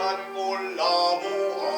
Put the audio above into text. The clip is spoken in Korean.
산골 나무